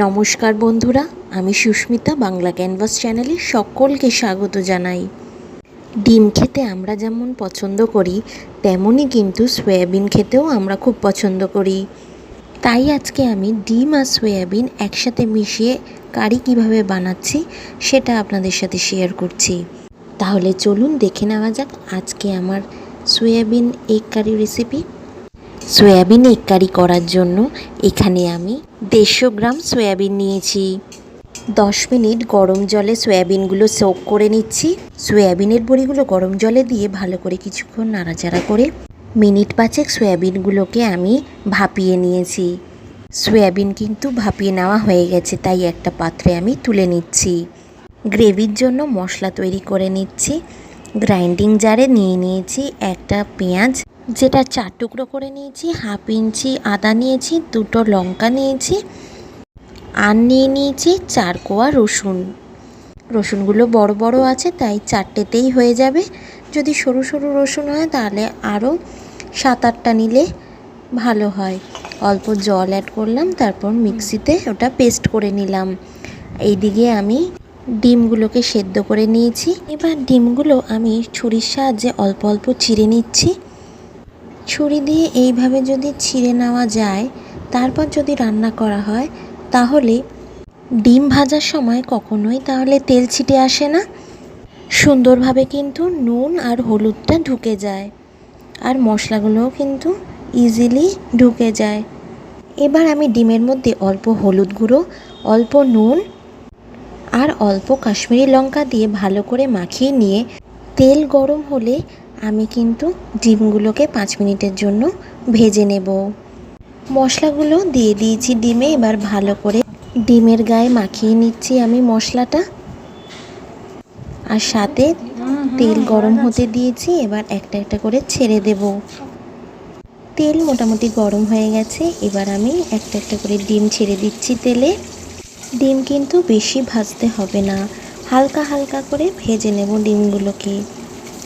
নমস্কার বন্ধুরা, আমি সুস্মিতা বাংলা ক্যানভাস চ্যানেলে সকলকে স্বাগত জানাই। ডিম খেতে আমরা যেমন পছন্দ করি, তেমনই কিন্তু সয়াবিন খেতেও আমরা খুব পছন্দ করি। তাই আজকে আমি ডিম আর সয়াবিন একসাথে মিশিয়ে কারি কীভাবে বানাচ্ছি, সেটা আপনাদের সাথে শেয়ার করছি। তাহলে চলুন দেখে নেওয়া যাক আজকে আমার soybean egg curry recipe soybean egg curry করার জন্য এখানে আমি দেড়শো গ্রাম সয়াবিন নিয়েছি। দশ মিনিট গরম জলে সয়াবিনগুলো সোক করে নিচ্ছি। সয়াবিনের বড়িগুলো গরম জলে দিয়ে ভালো করে কিছুক্ষণ নাড়াচাড়া করে মিনিট পাঁচেক সয়াবিনগুলোকে আমি ভাপিয়ে নিয়েছি। সয়াবিন কিন্তু ভাপিয়ে নেওয়া হয়ে গেছে, তাই একটা পাত্রে আমি তুলে নিচ্ছি। গ্রেভির জন্য মশলা তৈরি করে নিচ্ছি। গ্রাইন্ডিং জারে নিয়ে নিয়েছি একটা পেঁয়াজ যেটা চার টুকরো করে নিয়েছি, হাফ ইঞ্চি আদা নিয়েছি, দুটো লঙ্কা নিয়েছি, আর নিয়ে নিয়েছি চার কোয়া রসুন। রসুনগুলো বড় বড় আছে, তাই চারটেতেই হয়ে যাবে। যদি সরু সরু রসুন হয়, তাহলে আরও সাত আটটা নিলে ভালো হয়। অল্প জল অ্যাড করলাম, তারপর মিক্সিতে ওটা পেস্ট করে নিলাম। এইদিকে আমি ডিমগুলোকে সেদ্ধ করে নিয়েছি। এবার ডিমগুলো আমি ছুরির সাহায্যে অল্প অল্প চিড়ে নিচ্ছি। ছুরি দিয়ে এইভাবে যদি ছিঁড়ে নেওয়া যায়, তারপর যদি রান্না করা হয়, তাহলে ডিম ভাজার সময় কখনোই তাহলে তেল ছিটে আসে না। সুন্দরভাবে কিন্তু নুন আর হলুদটা ঢুকে যায় আর মশলাগুলোও কিন্তু ইজিলি ঢুকে যায়। এবার আমি ডিমের মধ্যে অল্প হলুদ গুঁড়ো, অল্প নুন আর অল্প কাশ্মীরি লঙ্কা দিয়ে ভালো করে মাখিয়ে নিয়ে তেল গরম হলে আমি কিন্তু ডিমগুলোকে পাঁচ মিনিটের জন্য ভেজে নেব। মশলাগুলো দিয়ে দিয়েছি ডিমে, এবার ভালো করে ডিমের গায়ে মাখিয়ে নিচ্ছি আমি মশলাটা। আর সাথে তেল গরম হতে দিয়েছি, এবার একটা একটা করে ছেড়ে দেব। তেল মোটামুটি গরম হয়ে গেছে, এবার আমি একটা একটা করে ডিম ছেড়ে দিচ্ছি তেলে। ডিম কিন্তু বেশি ভাজতে হবে না, হালকা হালকা করে ভেজে নেব ডিমগুলোকে।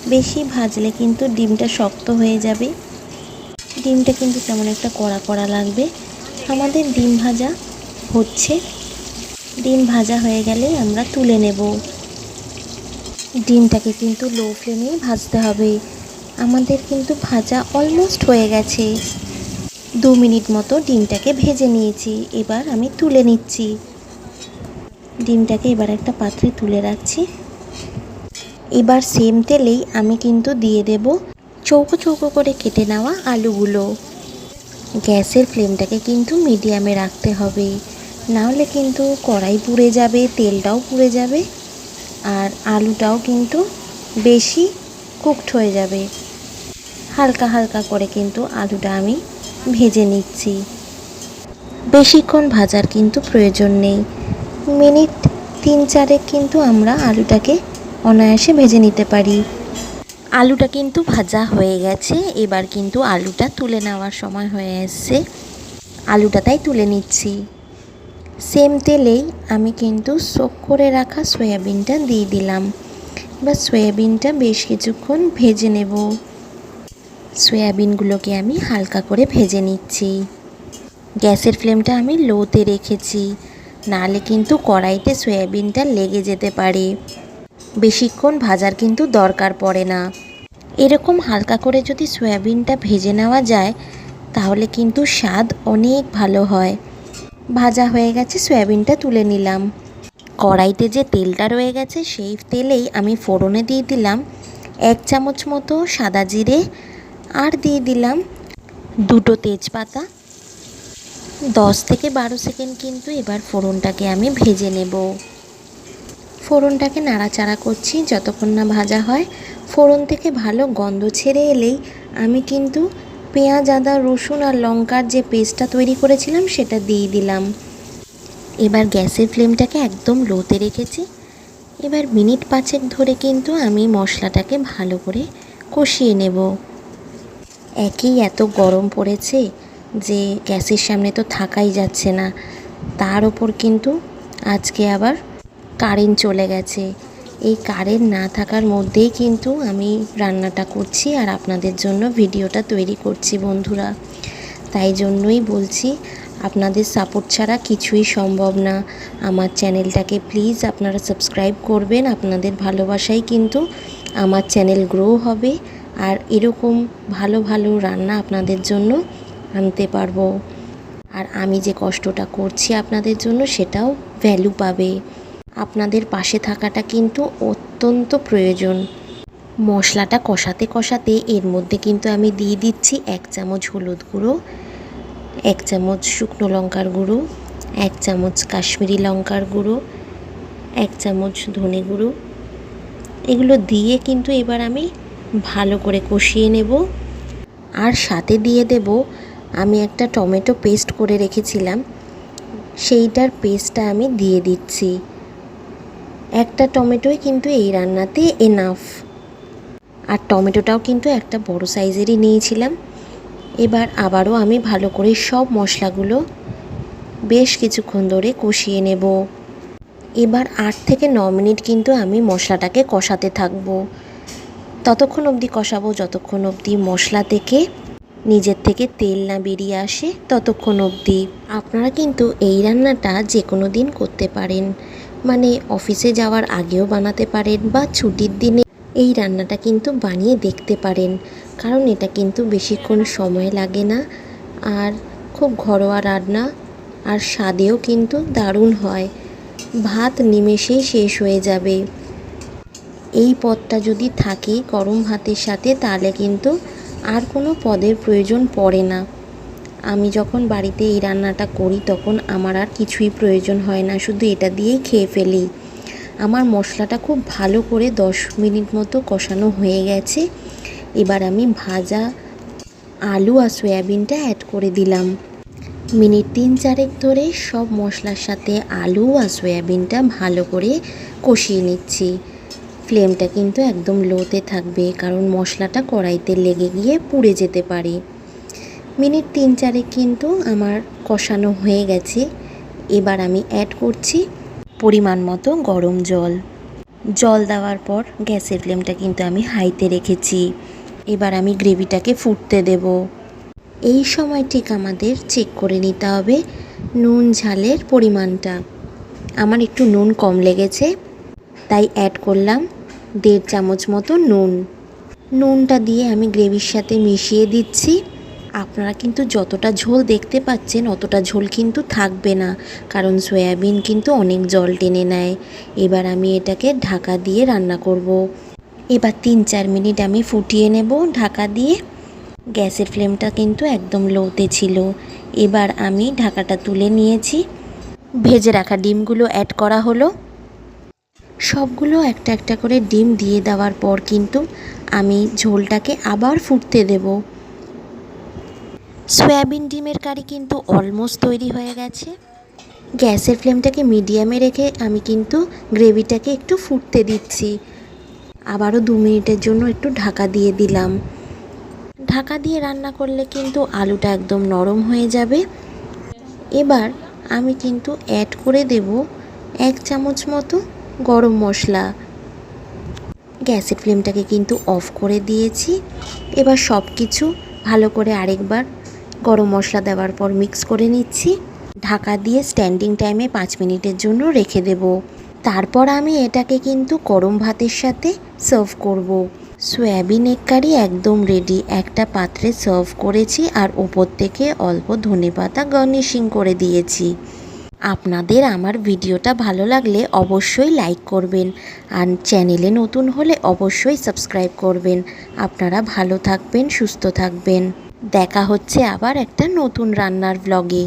বেশি ভাজলে কিন্তু ডিমটা শক্ত হয়ে যাবে। ডিমটা কিন্তু তেমন একটা কড়া কড়া লাগবে। আমাদের ডিম ভাজা হচ্ছে। ডিম ভাজা হয়ে গেলে আমরা তুলে নেব। ডিমটাকে কিন্তু লো ফ্লেমেই ভাজতে হবে। আমাদের কিন্তু ভাজা অলমোস্ট হয়ে গেছে। দু মিনিট মতো ডিমটাকে ভেজে নিয়েছি। এবার আমি তুলে নিচ্ছি। ডিমটাকে এবার একটা পাত্রে তুলে রাখছি। এবার সেম তেলেই আমি কিন্তু দিয়ে দেব চৌকো চৌকো করে কেটে নেওয়া আলুগুলো। গ্যাসের ফ্লেমটাকে কিন্তু মিডিয়ামে রাখতে হবে। নাহলে কিন্তু কড়াই পুড়ে যাবে, তেলটাও পুড়ে যাবে আর আলুটাও কিন্তু বেশি কুকড হয়ে যাবে। হালকা হালকা করে কিন্তু আলুটা আমি ভেজে নিচ্ছি। বেশিক্ষণ ভাজার কিন্তু প্রয়োজন নেই। মিনিট তিন চারেক কিন্তু আমরা আলুটাকে অনায়াসে ভেজে নিতে পারি। আলুটা কিন্তু ভাজা হয়ে গেছে। এবার কিন্তু আলুটা তুলে নেওয়ার সময় হয়ে এসছে। আলুটা তাই তুলে নিচ্ছি। সেম তেলেই আমি কিন্তু সোক করে রাখা সয়াবিনটা দিয়ে দিলাম। এবার সয়াবিনটা বেশ কিছুক্ষণ ভেজে নেব। সয়াবিনগুলোকে আমি হালকা করে ভেজে নিচ্ছি। গ্যাসের ফ্লেমটা আমি লোতে রেখেছি। নাহলে কিন্তু কড়াইতে সয়াবিনটা লেগে যেতে পারে। বেশিক্ষণ ভাজার কিন্তু দরকার পড়ে না। এরকম হালকা করে যদি সয়াবিনটা ভেজে নেওয়া যায়, তাহলে কিন্তু স্বাদ অনেক ভালো হয়। ভাজা হয়ে গেছে, সয়াবিনটা তুলে নিলাম। কড়াইতে যে তেলটা রয়ে গেছে, সেই তেলেই আমি ফোড়নে দিয়ে দিলাম এক চামচ মতো সাদা জিরে আর দিয়ে দিলাম দুটো তেজপাতা। দশ থেকে বারো সেকেন্ড কিন্তু এবার ফোড়নটাকে আমি ভেজে নেব। ফোড়নটাকে নাড়াচাড়া করছি যতক্ষণ না ভাজা হয়। ফোড়ন থেকে ভালো গন্ধ ছেড়ে এলেই আমি কিন্তু পেঁয়াজ, আদা, রসুন আর লঙ্কার যে পেস্টটা তৈরি করেছিলাম সেটা দিয়ে দিলাম। এবার গ্যাসের ফ্লেমটাকে একদম লোতে রেখেছি। এবার মিনিট পাঁচেক ধরে কিন্তু আমি মশলাটাকে ভালো করে কষিয়ে নেব। একই এত গরম পড়েছে যে গ্যাসের সামনে তো থাকাই যাচ্ছে না। তার ওপর কিন্তু আজকে আবার কারেন্ট চলে গেছে। এই কারেন্ট না থাকার মধ্যেই কিন্তু আমি রান্নাটা করছি আর আপনাদের জন্য ভিডিওটা তৈরি করছি বন্ধুরা। তাই জন্যই বলছি, আপনাদের সাপোর্ট ছাড়া কিছুই সম্ভব না। আমার চ্যানেলটাকে প্লিজ আপনারা সাবস্ক্রাইব করবেন, আপনাদের ভালোবাসাই কিন্তু আমার চ্যানেল গ্রো হবে। আর এরকম ভালো ভালো রান্না আপনাদের জন্য আনতে পারব। আর আমি যে কষ্টটা করছি আপনাদের জন্য সেটাও ভ্যালু পাবে। আপনাদের পাশে থাকাটা কিন্তু অত্যন্ত প্রয়োজন। মশলাটা কষাতে কষাতে এর মধ্যে কিন্তু আমি দিয়ে দিচ্ছি এক চামচ হলুদ গুঁড়ো, এক চামচ শুকনো লঙ্কার গুঁড়ো, এক চামচ কাশ্মীরি লঙ্কার গুঁড়ো, এক চামচ ধনে গুঁড়ো। এগুলো দিয়ে কিন্তু এবার আমি ভালো করে কষিয়ে নেব। আর সাথে দিয়ে দেব, আমি একটা টমেটো পেস্ট করে রেখেছিলাম। সেইটার পেস্টটা আমি দিয়ে দিচ্ছি। একটা টমেটোই কিন্তু এই রান্নাতে এনাফ আর টমেটোটাও কিন্তু একটা বড় সাইজেরই নিয়েছিলাম। এবার আবারও আমি ভালো করে সব মশলাগুলো বেশ কিছুক্ষণ ধরে কষিয়ে নেব। এবার আট থেকে ন মিনিট কিন্তু আমি মশলাটাকে কষাতে থাকব। ততক্ষণ অবধি কষাবো, যতক্ষণ অবধি মশলা থেকে নিজের থেকে তেল না বেরিয়ে আসে, ততক্ষণ অবধি। আপনারা কিন্তু এই রান্নাটা যে কোনো দিন করতে পারেন। মানে অফিসে যাওয়ার আগেও বানাতে পারেন বা ছুটির দিনে এই রান্নাটা কিন্তু বানিয়ে দেখতে পারেন। কারণ এটা কিন্তু বেশিক্ষণ সময় লাগে না। আর খুব ঘরোয়া রান্না আর স্বাদেও কিন্তু দারুণ হয়। ভাত নিমেষেই শেষ হয়ে যাবে। এই পদটা যদি থাকে গরম ভাতের সাথে, তাহলে কিন্তু আর কোনো পদের প্রয়োজন পড়ে না। আমি যখন বাড়িতে এই রান্নাটা করি, তখন আমার আর কিছুই প্রয়োজন হয় না, শুধু এটা দিয়েই খেয়ে ফেলি। আমার মশলাটা খুব ভালো করে দশ মিনিট মতো কষানো হয়ে গেছে। এবার আমি ভাজা আলু আর সয়াবিনটা অ্যাড করে দিলাম। মিনিট তিন চারেক ধরে সব মশলার সাথে আলু আর সয়াবিনটা ভালো করে কষিয়ে নিচ্ছি। ফ্লেমটা কিন্তু একদম লোতে থাকবে, কারণ মশলাটা কড়াইতে লেগে গিয়ে পুড়ে যেতে পারে। মিনিট তিন চারেক কিন্তু আমার কষানো হয়ে গেছে। এবার আমি অ্যাড করছি পরিমাণ মতো গরম জল। জল দেওয়ার পর গ্যাসের ফ্লেমটা কিন্তু আমি হাইতে রেখেছি। এবার আমি গ্রেভিটাকে ফুটতে দেব। এই সময় ঠিক আমাদের চেক করে নিতে হবে নুন ঝালের পরিমাণটা। আমার একটু নুন কম লেগেছে, তাই অ্যাড করলাম দেড় চামচ মতো নুন। নুনটা দিয়ে আমি গ্রেভির সাথে মিশিয়ে দিচ্ছি। আপনারা কিন্তু যতটা ঝোল দেখতে পাচ্ছেন, অতটা ঝোল কিন্তু থাকবে না। কারণ সয়াবিন কিন্তু অনেক জল টেনে নেয়। এবার আমি এটাকে ঢাকা দিয়ে রান্না করব। এবার তিন চার মিনিট আমি ফুটিয়ে নেব। ঢাকা দিয়ে গ্যাসের ফ্লেমটা কিন্তু একদম লোতে ছিল। এবার আমি ঢাকাটা তুলে নিয়েছি। ভেজে রাখা ডিমগুলো অ্যাড করা হলো। সবগুলো একটা একটা করে ডিম দিয়ে দেওয়ার পর কিন্তু আমি ঝোলটাকে আবার ফুটতে দেব। সয়াবিন ডিমের কারি কিন্তু অলমোস্ট তৈরি হয়ে গেছে। গ্যাসের ফ্লেমটাকে মিডিয়ামে রেখে আমি কিন্তু গ্রেভিটাকে একটু ফুটতে দিচ্ছি। আবারও দু মিনিটের জন্য একটু ঢাকা দিয়ে দিলাম। ঢাকা দিয়ে রান্না করলে কিন্তু আলুটা একদম নরম হয়ে যাবে। এবার আমি কিন্তু অ্যাড করে দেব এক চামচ মতো গরম মশলা। গ্যাসের ফ্লেমটাকে কিন্তু অফ করে দিয়েছি। এবার সব কিছু ভালো করে আরেকবার গরম মশলা দেওয়ার পর মিক্স করে নিচ্ছি। ঢাকা দিয়ে স্ট্যান্ডিং টাইমে পাঁচ মিনিটের জন্য রেখে দেব। তারপর আমি এটাকে কিন্তু গরম ভাতের সাথে সার্ভ করব। সয়াবিন এগ কারি একদম রেডি একটা পাত্রে সার্ভ করেছি আর ওপর থেকে অল্প ধনে পাতা গার্নিশিং করে দিয়েছি। আপনাদের আমার ভিডিওটা ভালো লাগলে অবশ্যই লাইক করবেন আর চ্যানেলে নতুন হলে অবশ্যই সাবস্ক্রাইব করবেন। আপনারা ভালো থাকবেন, সুস্থ থাকবেন। দেখা হচ্ছে আবার একটা নতুন রান্নার ব্লগে